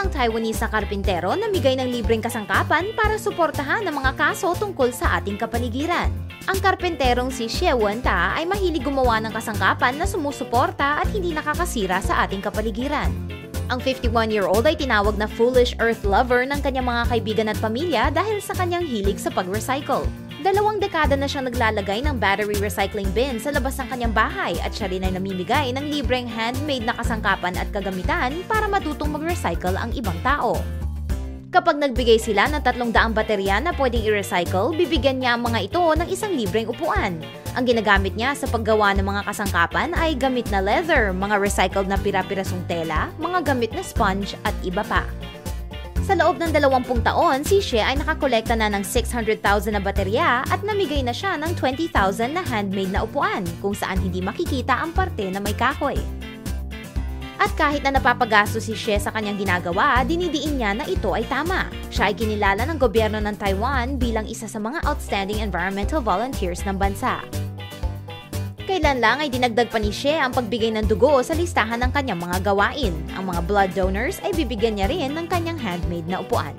ang Taiwanese na karpintero namigay ng libreng kasangkapan para suportahan ang mga kaso tungkol sa ating kapaligiran. Ang karpenterong si Xie Wenta ay mahilig gumawa ng kasangkapan na sumusuporta at hindi nakakasira sa ating kapaligiran. Ang 51-year-old ay tinawag na foolish earth lover ng kanyang mga kaibigan at pamilya dahil sa kanyang hilig sa pag-recycle. Dalawang dekada na siyang naglalagay ng battery recycling bin sa labas ng kanyang bahay at siya rin ay namimigay ng libreng handmade na kasangkapan at kagamitan para matutong mag-recycle ang ibang tao. Kapag nagbigay sila ng 300 baterya na pwedeng i-recycle, bibigyan niya ang mga ito ng isang libreng upuan. Ang ginagamit niya sa paggawa ng mga kasangkapan ay gamit na leather, mga recycled na pira-pirasong tela, mga gamit na sponge at iba pa. Sa loob ng 20 taon, si Xie ay nakakolekta na ng 600,000 na baterya at namigay na siya ng 20,000 na handmade na upuan kung saan hindi makikita ang parte na may kahoy. At kahit na napapagasto si Xie sa kanyang ginagawa, dinidiin niya na ito ay tama. Siya ay kinilala ng gobyerno ng Taiwan bilang isa sa mga outstanding environmental volunteers ng bansa. Kailan lang ay dinagdag pa ni Xie ang pagbigay ng dugo sa listahan ng kanyang mga gawain. Ang mga blood donors ay bibigyan niya rin ng kanyang handmade na upuan.